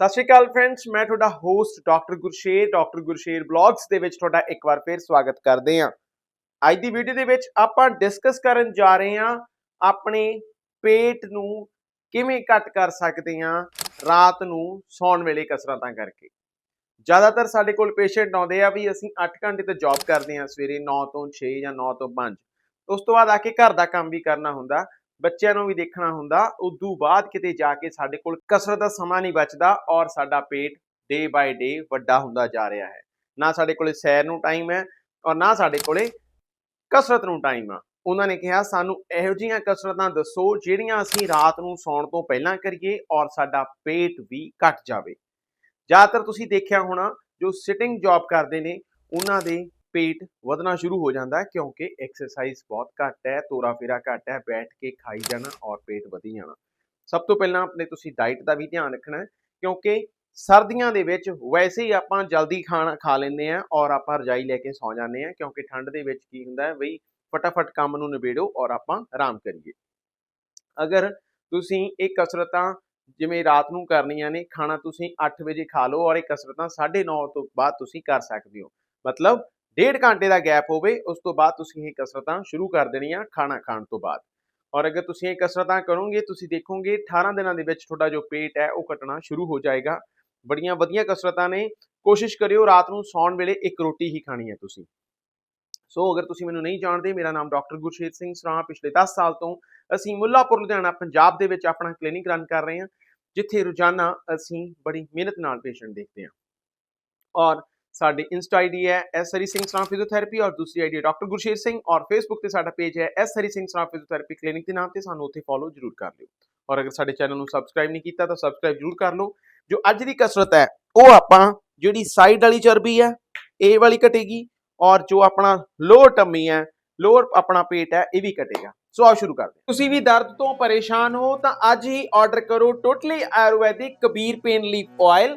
ਸਤਿ ਸ਼੍ਰੀ ਅਕਾਲ ਫਰੈਂਡਸ ਮੈਂ ਤੁਹਾਡਾ host doctor Gursher doctor Gursher blogs ਦੇ ਵਿੱਚ ਤੁਹਾਡਾ ਇੱਕ ਵਾਰ ਫੇਰ ਸਵਾਗਤ ਕਰਦੇ ਹਾਂ। ਅੱਜ ਦੀ ਵੀਡੀਓ ਦੇ ਵਿੱਚ ਆਪਾਂ ਡਿਸਕਸ ਕਰਨ ਜਾ ਰਹੇ ਹਾਂ ਆਪਣੇ ਪੇਟ ਨੂੰ ਕਿਵੇਂ ਘੱਟ ਕਰ ਸਕਦੇ ਹਾਂ ਰਾਤ ਨੂੰ ਸੌਣ ਵੇਲੇ ਕਸਰਤਾਂ ਕਰਕੇ। ਜ਼ਿਆਦਾਤਰ ਸਾਡੇ ਕੋਲ ਪੇਸ਼ੈਂਟ ਆਉਂਦੇ ਆ ਵੀ ਅਸੀਂ 8 ਘੰਟੇ ਤੇ ਜੌਬ ਕਰਦੇ ਹਾਂ, ਸਵੇਰੇ 9 ਤੋਂ 6 ਜਾਂ 9 ਤੋਂ 5 ਉਸ ਤੋਂ ਬਾਅਦ ਆ ਕੇ ਘਰ ਦਾ ਕੰਮ ਵੀ ਕਰਨਾ ਹੁੰਦਾ। ਬੱਚਿਆਂ ਨੂੰ ਵੀ ਦੇਖਣਾ ਹੁੰਦਾ। ਉਦੋਂ ਬਾਅਦ ਕਿਤੇ ਜਾ ਕੇ ਸਾਡੇ ਕੋਲ ਕਸਰਤ ਦਾ ਸਮਾਂ ਨਹੀਂ ਬਚਦਾ ਔਰ ਸਾਡਾ ਪੇਟ ਡੇ ਬਾਏ ਡੇ ਵੱਡਾ ਹੁੰਦਾ ਜਾ ਰਿਹਾ ਹੈ। ਨਾ ਸਾਡੇ ਕੋਲੇ ਸੈਰ ਨੂੰ ਟਾਈਮ ਹੈ ਔਰ ਨਾ ਸਾਡੇ ਕੋਲੇ ਕਸਰਤ ਨੂੰ ਟਾਈਮ ਆ। ਉਹਨਾਂ ਨੇ ਕਿਹਾ, ਸਾਨੂੰ ਇਹੋ ਜਿਹੀਆਂ ਕਸਰਤਾਂ ਦੱਸੋ ਜਿਹੜੀਆਂ ਅਸੀਂ ਰਾਤ ਨੂੰ ਸੌਣ ਤੋਂ ਪਹਿਲਾਂ ਕਰੀਏ ਔਰ ਸਾਡਾ ਪੇਟ ਵੀ ਘਟ ਜਾਵੇ। ਜ਼ਿਆਦਾਤਰ ਤੁਸੀਂ ਦੇਖਿਆ ਹੋਣਾ, ਜੋ ਸਿਟਿੰਗ ਜੌਬ ਕਰਦੇ ਨੇ, ਉਹਨਾਂ ਦੇ ਪੇਟ ਵਧਣਾ ਸ਼ੁਰੂ ਹੋ ਜਾਂਦਾ ਹੈ ਕਿਉਂਕਿ ਐਕਸਰਸਾਈਜ਼ ਬਹੁਤ ਘੱਟ ਹੈ, ਤੋਰਾ ਫੇਰਾ ਘੱਟ ਹੈ, ਬੈਠ ਕੇ ਖਾਈ ਜਾਣਾ ਔਰ ਪੇਟ ਵਧੀ ਜਾਣਾ। ਸਭ ਤੋਂ ਪਹਿਲਾਂ ਆਪਣੇ ਤੁਸੀਂ ਡਾਈਟ ਦਾ ਵੀ ਧਿਆਨ ਰੱਖਣਾ ਹੈ ਕਿਉਂਕਿ ਸਰਦੀਆਂ ਦੇ ਵਿੱਚ ਵੈਸੇ ਹੀ ਆਪਾਂ ਜਲਦੀ ਖਾਣਾ ਖਾ ਲੈਂਦੇ ਆ ਔਰ ਆਪਾਂ ਰਜਾਈ ਲੈ ਕੇ ਸੌ ਜਾਂਦੇ ਆ ਕਿਉਂਕਿ ਠੰਡ ਦੇ ਵਿੱਚ ਕੀ ਹੁੰਦਾ ਹੈ ਬਈ ਫਟਾਫਟ ਕੰਮ ਨੂੰ ਨਿਬੇੜੋ ਔਰ ਆਪਾਂ ਆਰਾਮ ਕਰੀਏ। ਅਗਰ ਤੁਸੀਂ ਇਹ ਕਸਰਤਾਂ ਜਿਵੇਂ ਰਾਤ ਨੂੰ ਕਰਨੀਆਂ ਨੇ, ਖਾਣਾ ਤੁਸੀਂ 8 ਵਜੇ ਖਾ ਲਓ ਔਰ ਇਹ ਕਸਰਤਾਂ 9:30 ਤੋਂ ਬਾਅਦ ਤੁਸੀਂ ਕਰ ਸਕਦੇ ਹੋ। ਮਤਲਬ ਡੇਢ ਘੰਟੇ ਦਾ ਗੈਪ ਹੋਵੇ, ਉਸ ਤੋਂ ਬਾਅਦ ਤੁਸੀਂ ਇਹ ਕਸਰਤਾਂ ਸ਼ੁਰੂ ਕਰ ਦੇਣੀਆਂ ਖਾਣਾ ਖਾਣ ਤੋਂ ਬਾਅਦ। ਔਰ ਅਗਰ ਤੁਸੀਂ ਇਹ ਕਸਰਤਾਂ ਕਰੋਗੇ, ਤੁਸੀਂ ਦੇਖੋਗੇ 18 ਦਿਨਾਂ ਦੇ ਵਿੱਚ ਤੁਹਾਡਾ ਜੋ ਪੇਟ ਹੈ, ਉਹ ਘਟਣਾ ਸ਼ੁਰੂ ਹੋ ਜਾਏਗਾ। ਬੜੀਆਂ ਵਧੀਆ ਕਸਰਤਾਂ ਨੇ। ਕੋਸ਼ਿਸ਼ ਕਰਿਓ ਰਾਤ ਨੂੰ ਸੌਣ ਵੇਲੇ ਇੱਕ ਰੋਟੀ ਹੀ ਖਾਣੀ ਹੈ ਤੁਸੀਂ। ਸੋ ਅਗਰ ਤੁਸੀਂ ਮੈਨੂੰ ਨਹੀਂ ਜਾਣਦੇ, ਮੇਰਾ ਨਾਮ ਡਾਕਟਰ ਗੁਰਸ਼ੇਰ ਸਿੰਘ ਸਰਾਂ ਪਿਛਲੇ 10 ਸਾਲ ਤੋਂ ਅਸੀਂ ਮੁੱਲਾਪੁਰ, ਲੁਧਿਆਣਾ, ਪੰਜਾਬ ਦੇ ਵਿੱਚ ਆਪਣਾ ਕਲੀਨਿਕ ਰਨ ਕਰ ਰਹੇ ਹਾਂ, ਜਿੱਥੇ ਰੋਜ਼ਾਨਾ ਅਸੀਂ ਬੜੀ ਮਿਹਨਤ ਨਾਲ ਪੇਸ਼ੈਂਟ ਦੇਖਦੇ ਹਾਂ। ਔਰ ਸਾਡੀ ਇੰਸਟਾ ਆਈਡੀ ਹੈ ਐਸ ਹਰੀ ਸਿੰਘ ਸਰਾਂ ਫਿਜ਼ੀਓਥੈਰੇਪੀ ਔਰ ਦੂਸਰੀ ਆਈਡੀ ਹੈ ਡਾਕਟਰ ਗੁਰਸ਼ੇਰ ਸਿੰਘ ਔਰ ਫੇਸਬੁੱਕ ਤੇ ਸਾਡਾ ਪੇਜ ਹੈ S Hari Singh Sran physiotherapy clinic ਦੇ ਨਾਮ ਤੇ ਸਾਨੂੰ ਉੱਥੇ ਫੋਲੋ ਜ਼ਰੂਰ ਕਰ ਲਿਓ। ਔਰ ਅਗਰ ਸਾਡੇ ਚੈਨਲ ਨੂੰ ਸਬਸਕ੍ਰਾਈਬ ਨਹੀਂ ਕੀਤਾ ਤਾਂ ਸਬਸਕ੍ਰਾਈਬ ਜ਼ਰੂਰ ਕਰ ਲਓ। ਜੋ ਅੱਜ ਦੀ ਕਸਰਤ ਹੈ, ਉਹ ਆਪਾਂ ਜਿਹੜੀ ਸਾਈਡ ਵਾਲੀ ਚਰਬੀ ਹੈ, ਇਹ ਵਾਲੀ ਘਟੇਗੀ ਔਰ ਜੋ ਆਪਣਾ ਲੋਅਰ ਟਮੀ ਹੈ ਲੋਅਰ ਆਪਣਾ ਪੇਟ ਹੈ, ਇਹ ਵੀ ਘਟੇਗਾ। ਸੋ ਆਓ ਸ਼ੁਰੂ ਕਰਦੇ ਹਾਂ। ਤੁਸੀਂ ਵੀ ਦਰਦ ਤੋਂ ਪਰੇਸ਼ਾਨ ਹੋ ਤਾਂ ਅੱਜ ਹੀ ਆਰਡਰ ਕਰੋ totally ayurvedic Kabir pain leaf oil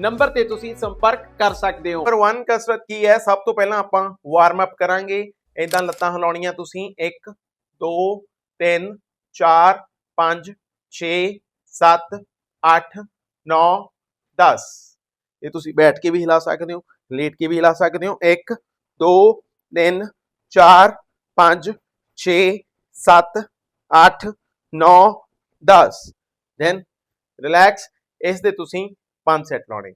number ਤੇ ਤੁਸੀਂ ਸੰਪਰਕ ਕਰ ਸਕਦੇ ਹੋ। ਨੰਬਰ 1 ਕਸਰਤ ਕੀ ਹੈ? ਸਭ ਤੋਂ ਪਹਿਲਾਂ ਆਪਾਂ ਵਾਰਮ ਅਪ ਕਰਾਂਗੇ। ਇਦਾਂ ਲੱਤਾਂ ਹਿਲਾਉਣੀਆਂ ਤੁਸੀਂ। 1 2 3 4 5 6 7 8 9 10 ਇਹ ਤੁਸੀਂ ਬੈਠ ਕੇ ਵੀ ਹਿਲਾ ਸਕਦੇ ਹੋ, ਲੇਟ ਕੇ ਵੀ ਹਿਲਾ ਸਕਦੇ ਹੋ। 1 2 3 4 5 6 7 8 9 10 ਦੈਨ ਰਿਲੈਕਸ ਇਸ ਦੇ ਤੁਸੀਂ ਪੰਜ ਸੈੱਟ ਲਾਉਣੇ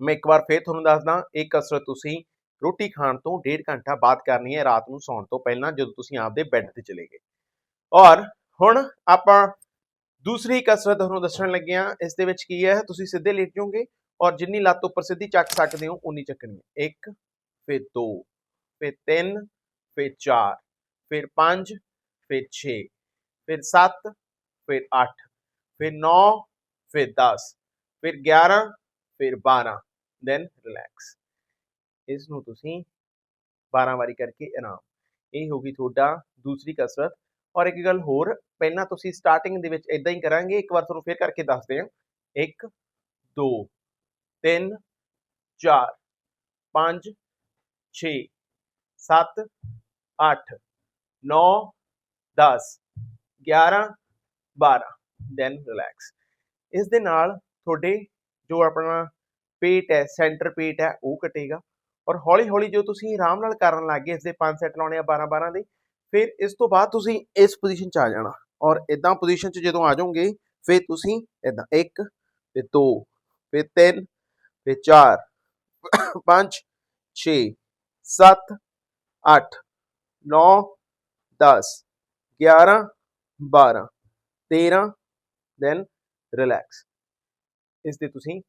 ਮੈਂ ਇੱਕ ਵਾਰ ਫੇਰ ਤੁਹਾਨੂੰ ਦੱਸਦਾ, ਇਹ ਕਸਰਤ ਤੁਸੀਂ ਰੋਟੀ ਖਾਣ ਤੋਂ ਡੇਢ ਘੰਟਾ ਬਾਅਦ ਕਰਨੀ ਹੈ, ਰਾਤ ਨੂੰ ਸੌਣ ਤੋਂ ਪਹਿਲਾਂ ਜਦੋਂ ਤੁਸੀਂ ਆਪਦੇ ਬੈੱਡ ਤੇ ਚਲੇ ਗਏ। ਔਰ ਹੁਣ ਆਪਾਂ ਦੂਸਰੀ ਕਸਰਤ ਤੁਹਾਨੂੰ ਦੱਸਣ ਲੱਗੇ ਹਾਂ, ਇਸ ਦੇ ਵਿੱਚ ਕੀ ਹੈ, ਤੁਸੀਂ ਸਿੱਧੇ ਲੇਟ ਜਾਓਗੇ ਔਰ ਜਿੰਨੀ ਲੱਤ ਉੱਪਰ ਸਿੱਧੀ ਚੱਕ ਸਕਦੇ ਹੋ ਉਨੀ ਚੱਕਣੀ ਹੈ। 1 ਫਿਰ 2 ਫਿਰ 3 ਫਿਰ 4 ਫਿਰ 5 ਫਿਰ 6 ਫਿਰ 7 ਫਿਰ 8 ਫਿਰ 9 ਫਿਰ 10 ਫਿਰ 11 ਫਿਰ 12 ਦੈਨ ਰਿਲੈਕਸ ਇਸ ਨੂੰ ਤੁਸੀਂ 12 ਵਾਰੀ ਕਰਕੇ ਆਰਾਮ। ਇਹ ਹੋਗੀ ਤੁਹਾਡਾ ਦੂਸਰੀ ਕਸਰਤ। ਔਰ ਇੱਕ ਗੱਲ ਹੋਰ, ਪਹਿਲਾਂ ਤੁਸੀਂ ਸਟਾਰਟਿੰਗ ਦੇ ਵਿੱਚ ਇਦਾਂ ਹੀ ਕਰਾਂਗੇ, ਇੱਕ ਵਾਰ ਤੁਹਾਨੂੰ ਫੇਰ ਕਰਕੇ ਦੱਸਦੇ ਹਾਂ। 1 2 3 4 5 6 7 8 9 10 11 12 ਦੈਨ ਰਿਲੈਕਸ ਇਸ ਦੇ ਨਾਲ ਤੁਹਾਡੇ ਜੋ ਆਪਣਾ ਪੇਟ ਹੈ ਸੈਂਟਰ ਪੇਟ ਹੈ, ਉਹ ਘਟੇਗਾ ਔਰ ਹੌਲੀ ਹੌਲੀ ਜੋ ਤੁਸੀਂ ਆਰਾਮ ਨਾਲ ਕਰਨ ਲੱਗੇ ਇਸ ਦੇ 5 ਸੈੱਟ ਲਾਉਣੇ ਆ 12 12 ਦੇ, ਫਿਰ ਇਸ ਤੋਂ ਬਾਅਦ ਤੁਸੀਂ ਇਸ ਪੋਜੀਸ਼ਨ 'ਚ ਆ ਜਾਣਾ। ਔਰ ਇਦਾਂ ਪੋਜੀਸ਼ਨ 'ਚ ਜਦੋਂ ਆ ਜਾਓਗੇ, ਫਿਰ ਤੁਸੀਂ ਇਦਾਂ 1 ਫਿਰ 2 ਫਿਰ 3 ਫਿਰ 4 5 6 7 8 9 10 11 12 13 ਦੈਨ ਰਿਲੈਕਸ ਇਸ 'ਤੇ ਤੁਸੀਂ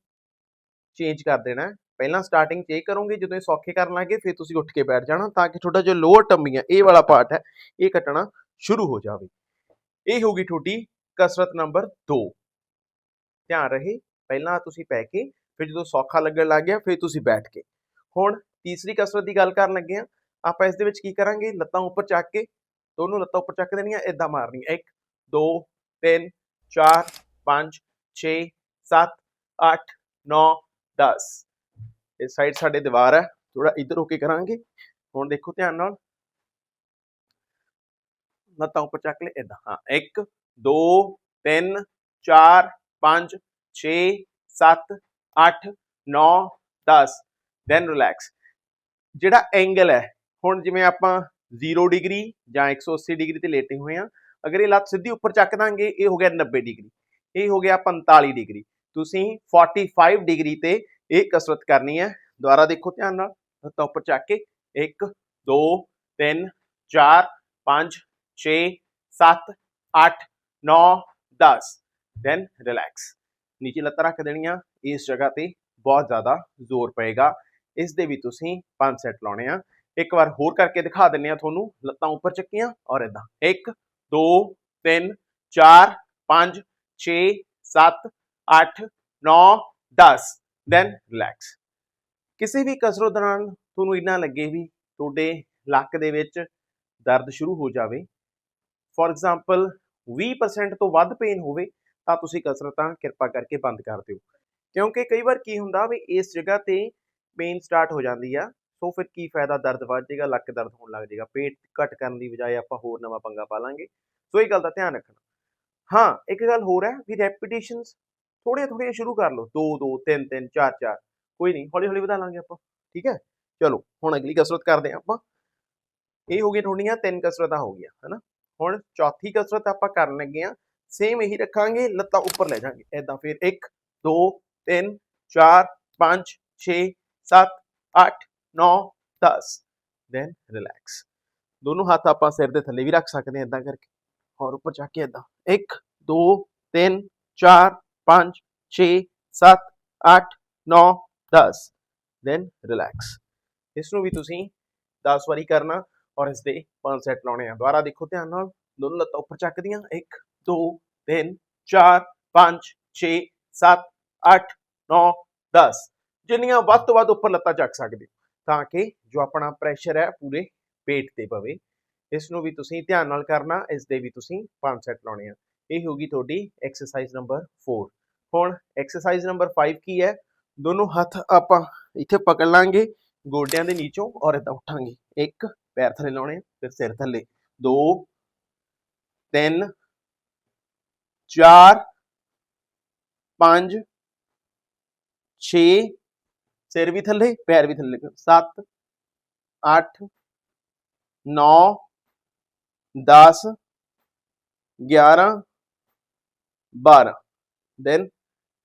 ਚੇਂਜ ਕਰ ਦੇਣਾ। ਪਹਿਲਾਂ ਸਟਾਰਟਿੰਗ 'ਚ ਇਹ ਕਰੋਗੇ, ਜਦੋਂ ਇਹ ਸੌਖੇ ਕਰਨ ਲੱਗੇ ਫਿਰ ਤੁਸੀਂ ਉੱਠ ਕੇ ਬੈਠ ਜਾਣਾ ਤਾਂ ਕਿ ਤੁਹਾਡਾ ਜੋ ਲੋਅਰ ਟੰਮੀ ਹੈ ਇਹ ਵਾਲਾ ਪਾਰਟ ਹੈ, ਇਹ ਕੱਟਣਾ ਸ਼ੁਰੂ ਹੋ ਜਾਵੇ। ਇਹ ਹੋਗੀ ਤੁਹਾਡੀ ਕਸਰਤ ਨੰਬਰ 2 ਧਿਆਨ ਰਹੇ, ਪਹਿਲਾਂ ਤੁਸੀਂ ਪੈ ਕੇ, ਫਿਰ ਜਦੋਂ ਸੌਖਾ ਲੱਗਣ ਲੱਗ ਗਿਆ, ਫਿਰ ਤੁਸੀਂ ਬੈਠ ਕੇ। ਹੁਣ ਤੀਸਰੀ ਕਸਰਤ ਦੀ ਗੱਲ ਕਰਨ ਲੱਗੇ ਆ ਆਪਾਂ ਇਸ ਦੇ ਵਿੱਚ ਕੀ ਕਰਾਂਗੇ? ਲੱਤਾਂ ਉੱਪਰ ਚੱਕ ਕੇ, ਦੋਨੋਂ ਲੱਤਾਂ ਉੱਪਰ ਚੱਕ ਦੇਣੀਆਂ ਇਦਾਂ ਮਾਰਨੀਆਂ। 1 2 3 4 5 6 7 8 9 10 ਇਹ ਸਾਈਡ ਸਾਡੇ ਦੀਵਾਰ ਹੈ। ਥੋੜਾ ਇੱਧਰ ਹੋ ਕੇ ਕਰਾਂਗੇ। ਹੁਣ ਦੇਖੋ ਧਿਆਨ ਨਾਲ। ਲੱਤਾਂ ਉੱਪਰ ਚੱਕ ਲੈ ਇਦਾਂ ਹਾਂ 1 2 3 4 5 6 7 8 9 10 ਦੈਨ ਰਿਲੈਕਸ ਜਿਹੜਾ ਐਂਗਲ ਹੈ, ਹੁਣ ਜਿਵੇਂ ਆਪਾਂ 0 ਡਿਗਰੀ ਜਾਂ 180 ਡਿਗਰੀ ਤੇ ਲੇਟੇ ਹੋਏ ਆ ਅਗਰ ਇਹ ਲੱਤ ਸਿੱਧੀ ਉੱਪਰ ਚੱਕ ਦਾਂਗੇ, ਇਹ ਹੋ ਗਿਆ 90 ਡਿਗਰੀ ਇਹ ਹੋ ਗਿਆ 45 ਡਿਗਰੀ ਤੁਸੀਂ 45 ਡਿਗਰੀ ਤੇ ਇਹ ਕਸਰਤ ਕਰਨੀ ਹੈ। ਦੁਬਾਰਾ ਦੇਖੋ ਧਿਆਨ ਨਾਲ ਲੱਤਾਂ ਉੱਪਰ ਚੱਕ ਕੇ 1 2 3 4 5 6 7 8 9 10 ਦੈਨ ਰਿਲੈਕਸ ਨੀਚੇ ਲੱਤਾਂ ਰੱਖ ਦੇਣੀਆਂ। ਇਸ ਜਗ੍ਹਾ ਤੇ ਬਹੁਤ ਜ਼ਿਆਦਾ ਜ਼ੋਰ ਪਏਗਾ। ਇਸ ਦੇ ਵੀ ਤੁਸੀਂ 5 ਸੈੱਟ ਲਾਉਣੇ ਆ। ਇੱਕ ਵਾਰ ਹੋਰ ਕਰਕੇ ਦਿਖਾ ਦਿੰਨੇ ਆ ਤੁਹਾਨੂੰ। ਲੱਤਾਂ ਉੱਪਰ ਚੱਕੀਆਂ ਔਰ ਇਦਾਂ 1 2 3 4 5 6 7 8 9 10 ਦੈਨ ਰਿਲੈਕਸ ਕਿਸੇ ਵੀ ਕਸਰਤ ਦੌਰਾਨ ਤੁਹਾਨੂੰ ਇੰਨਾ ਲੱਗੇ ਵੀ ਤੁਹਾਡੇ ਲੱਕ ਦੇ ਵਿੱਚ ਦਰਦ ਸ਼ੁਰੂ ਹੋ ਜਾਵੇ ਫੋਰ ਐਗਜ਼ਾਮਪਲ 20% ਤੋਂ ਵੱਧ ਪੇਨ ਹੋਵੇ, ਤਾਂ ਤੁਸੀਂ ਕਸਰਤਾਂ ਕਿਰਪਾ ਕਰਕੇ ਬੰਦ ਕਰ ਦਿਓ। ਕਿਉਂਕਿ ਕਈ ਵਾਰ ਕੀ ਹੁੰਦਾ ਵੀ ਇਸ ਜਗ੍ਹਾ ਤੇ ਪੇਨ ਸਟਾਰਟ ਹੋ ਜਾਂਦੀ ਆ, ਸੋ ਫਿਰ ਕੀ ਫਾਇਦਾ ਦਰਦ ਵੱਧ ਜਾਏਗਾ, ਲੱਕ ਦਰਦ ਹੋਣ ਲੱਗ ਜਾਏਗਾ, ਪੇਟ ਘਟ ਕਰਨ ਦੀ ਬਜਾਏ ਆਪਾਂ ਹੋਰ ਨਵਾਂ ਪੰਗਾ ਪਾ ਲਾਂਗੇ। ਸੋ ਇਹ ਗੱਲ ਦਾ ਧਿਆਨ ਰੱਖਣਾ। ਹਾਂ, ਇੱਕ ਗੱਲ ਹੋਰ ਹੈ ਵੀ ਰੈਪੀਟੀਸ਼ਨਸ ਥੋੜੀਆਂ ਥੋੜੀਆਂ ਸ਼ੁਰੂ ਕਰ ਲਓ 2 2 3 3 4 4 ਕੋਈ ਨਹੀਂ ਹੌਲੀ ਹੌਲੀ ਵਧਾ ਲਾਂਗੇ ਆਪਾਂ ਠੀਕ ਹੈ ਚਲੋ ਹੁਣ ਅਗਲੀ ਕਸਰਤ ਕਰਦੇ ਹਾਂ ਆਪਾਂ ਇਹ ਹੋ ਗਈ ਤੁਹਾਡੀਆਂ ਤਿੰਨ ਕਸਰਤਾਂ ਹੋ ਗਈਆਂ ਹਨਾ ਹੁਣ ਚੌਥੀ ਕਸਰਤ ਆਪਾਂ ਕਰਨ ਲੱਗੇ ਆ ਸੇਮ ਇਹੀ ਰੱਖਾਂਗੇ ਲੱਤਾਂ ਉੱਪਰ ਲੈ ਜਾਾਂਗੇ ਐਦਾਂ ਫਿਰ 1 2 3 4 5 6 7 8 9 10 ਦੈਨ ਰਿਲੈਕਸ ਦੋਨੋਂ ਹੱਥ ਆਪਾਂ ਸਿਰ ਦੇ ਥੱਲੇ ਵੀ ਰੱਖ ਸਕਦੇ ਹਾਂ ਇਦਾਂ ਕਰਕੇ ਔਰ ਉੱਪਰ ਚੱਕ ਕੇ ਇਦਾਂ 1 2 3 4 5 6 7 8 9 10 ਦੈਨ ਰਿਲੈਕਸ ਇਸ ਨੂੰ ਵੀ ਤੁਸੀਂ 10 ਵਾਰੀ ਕਰਨਾ ਔਰ ਇਸ ਦੇ 5 ਸੈੱਟ ਲਾਉਣੇ ਆ। ਦੁਬਾਰਾ ਦੇਖੋ ਧਿਆਨ ਨਾਲ, ਦੋਨੋਂ ਲੱਤਾਂ ਉੱਪਰ ਚੱਕਦੀਆਂ 1 2 3 4 5 6 7 8 9 10 ਜਿੰਨੀਆਂ ਵੱਧ ਤੋਂ ਵੱਧ ਉੱਪਰ ਲੱਤਾਂ ਚੱਕ ਸਕਦੇ ਹੋ, ਤਾਂ ਕਿ ਜੋ ਆਪਣਾ ਪ੍ਰੈਸ਼ਰ ਹੈ ਪੂਰੇ ਪੇਟ ਤੇ ਪਵੇ। ਇਸ ਨੂੰ ਵੀ ਤੁਸੀਂ ਧਿਆਨ ਨਾਲ ਕਰਨਾ ਇਸ ਦੇ ਵੀ ਤੁਸੀਂ 5 ਸੈੱਟ ਲਾਉਣੇ ਆ। ਇਹ ਹੋਗੀ ਤੁਹਾਡੀ ਐਕਸਰਸਾਈਜ਼ ਨੰਬਰ 4 ਹੁਣ ਐਕਸਰਸਾਈਜ਼ ਨੰਬਰ 5 ਕੀ ਹੈ? ਦੋਨੋਂ ਹੱਥ ਆਪਾਂ ਇੱਥੇ ਪਕੜ ਲਾਂਗੇ, ਗੋਡਿਆਂ ਦੇ ਨੀਚੋਂ ਔਰ ਇਦਾਂ ਉਠਾਂਗੇ। ਇੱਕ, ਪੈਰ ਥੱਲੇ ਲਾਉਣੇ ਫਿਰ ਸਿਰ ਥੱਲੇ। ਦੋ, ਤਿੰਨ, ਚਾਰ, ਪੰਜ, ਛੇ, ਸਿਰ ਵੀ ਥੱਲੇ, ਪੈਰ ਵੀ ਥੱਲੇ। 7 8 9 10 11 12 ਦੈਨ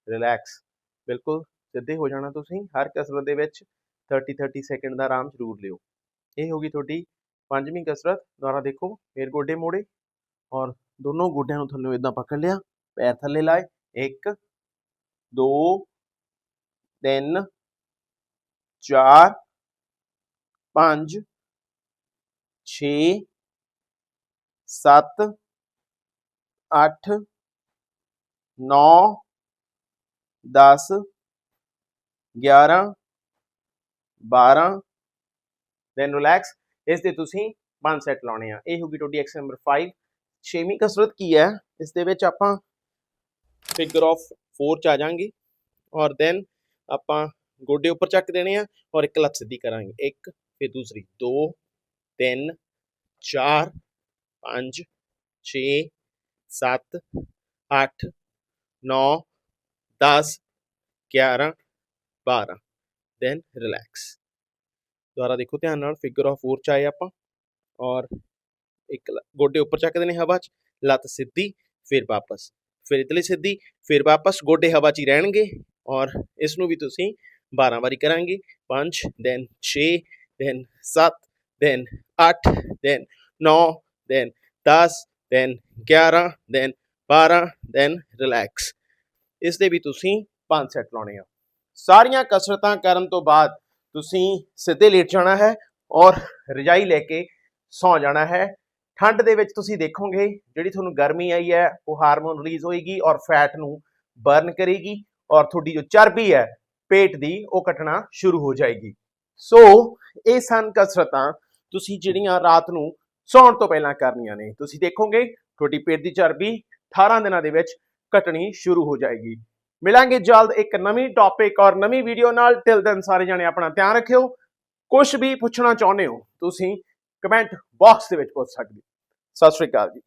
ਰਿਲੈਕਸ ਬਿਲਕੁਲ, ਸਿੱਧੇ ਹੋ ਜਾਣਾ ਤੁਸੀਂ, ਹਰ ਕਸਰਤ ਦੇ ਵਿੱਚ 30 30 ਸੈਕਿੰਡ ਦਾ ਆਰਾਮ ਜ਼ਰੂਰ ਲਿਓ। ਇਹ ਹੋਗੀ ਤੁਹਾਡੀ ਪੰਜਵੀਂ ਕਸਰਤ ਦੁਆਰਾ ਦੇਖੋ ਫੇਰ ਗੋਡੇ ਮੋੜੇ ਔਰ ਦੋਨੋਂ ਗੋਡਿਆਂ ਨੂੰ ਥੱਲੇ ਇਦਾਂ ਪਕੜ ਲਿਆ, ਪੈਰ ਥੱਲੇ ਲਾਏ 1 2 3 4 5 6 7 8 9 10 11 12 ਦੈਨ ਰਿਲੈਕਸ ਇਸ ਦੇ ਤੁਸੀਂ ਪੰਜ ਸੈੱਟ ਲਾਉਣੇ ਆ। ਇਹ ਹੋਗੀ ਤੁਹਾਡੀ ਐਕਸਰਸਾਈਜ਼ ਨੰਬਰ 5 ਛੇਵੀਂ ਕਸਰਤ ਕੀ ਹੈ? ਇਸ ਦੇ ਵਿੱਚ ਆਪਾਂ ਫਿਗਰ ਆਫ 4 ਚ ਆ ਜਾਾਂਗੇ ਔਰ ਦੈਨ ਆਪਾਂ ਗੋਡੇ ਉੱਪਰ ਚੱਕ ਦੇਣੇ ਆ ਔਰ ਇੱਕ ਲੱਤ ਸਿੱਧੀ ਕਰਾਂਗੇ। ਇੱਕ, ਫਿਰ ਦੂਸਰੀ। 2 3 4 5 6 7 8 9 10 11 12 ਦੈਨ ਰਿਲੈਕਸ ਦੁਬਾਰਾ ਦੇਖੋ ਧਿਆਨ ਨਾਲ ਫਿਗਰ ਆਫ 4 ਚ ਆਏ ਆਪਾਂ ਔਰ ਇੱਕ ਗੋਡੇ ਉੱਪਰ ਚੱਕਦੇ ਨੇ ਹਵਾ 'ਚ, ਲੱਤ ਸਿੱਧੀ, ਫਿਰ ਵਾਪਸ, ਫਿਰ ਇਤਲੀ ਸਿੱਧੀ, ਫਿਰ ਵਾਪਸ ਗੋਡੇ ਹਵਾ 'ਚ ਹੀ ਰਹਿਣਗੇ ਔਰ ਇਸ ਨੂੰ ਵੀ ਤੁਸੀਂ 12 ਵਾਰੀ ਕਰਾਂਗੇ 5 then 6 then 7 then 8 then 9 then 10 then 11 then 12 then relax ਇਸ ਦੇ ਵੀ ਤੁਸੀਂ ਪੰਜ ਸੈੱਟ ਲਾਉਣੇ ਆ। ਸਾਰੀਆਂ ਕਸਰਤਾਂ ਕਰਨ ਤੋਂ ਬਾਅਦ ਤੁਸੀਂ ਸਿੱਧੇ ਲੇਟ ਜਾਣਾ ਹੈ ਔਰ ਰਜਾਈ ਲੈ ਕੇ ਸੌ ਜਾਣਾ ਹੈ। ਠੰਡ ਦੇ ਵਿੱਚ ਤੁਸੀਂ ਦੇਖੋਗੇ ਜਿਹੜੀ ਤੁਹਾਨੂੰ ਗਰਮੀ ਆਈ ਹੈ, ਉਹ ਹਾਰਮੋਨ ਰਿਲੀਜ਼ ਹੋਏਗੀ ਔਰ ਫੈਟ ਨੂੰ ਬਰਨ ਕਰੇਗੀ ਔਰ ਤੁਹਾਡੀ ਜੋ ਚਰਬੀ ਹੈ, ਪੇਟ ਦੀ, ਉਹ ਘਟਣਾ ਸ਼ੁਰੂ ਹੋ ਜਾਏਗੀ। ਸੋ ਇਹ ਸਨ ਕਸਰਤਾਂ ਤੁਸੀਂ ਜਿਹੜੀਆਂ ਰਾਤ ਨੂੰ ਸੌਣ ਤੋਂ ਪਹਿਲਾਂ ਕਰਨੀਆਂ ਨੇ। ਤੁਸੀਂ ਦੇਖੋਗੇ ਤੁਹਾਡੀ ਪੇਟ ਦੀ ਚਰਬੀ 18 ਦਿਨਾਂ ਦੇ ਵਿੱਚ ਘਟਣੀ ਸ਼ੁਰੂ ਹੋ ਜਾਏਗੀ। ਮਿਲਾਂਗੇ ਜਲਦ ਇੱਕ ਨਵੀਂ ਟੌਪਿਕ ਔਰ ਨਵੀਂ ਵੀਡੀਓ ਨਾਲ। ਟਿਲ ਦਿਨ ਸਾਰੇ ਜਣੇ ਆਪਣਾ ਧਿਆਨ ਰੱਖਿਓ। ਕੁਝ ਵੀ ਪੁੱਛਣਾ ਚਾਹੁੰਦੇ ਹੋ, ਤੁਸੀਂ ਕਮੈਂਟ ਬਾਕਸ ਦੇ ਵਿੱਚ ਪੁੱਛ ਸਕਦੇ ਹੋ। ਸਤਿ ਸ਼੍ਰੀ ਅਕਾਲ ਜੀ।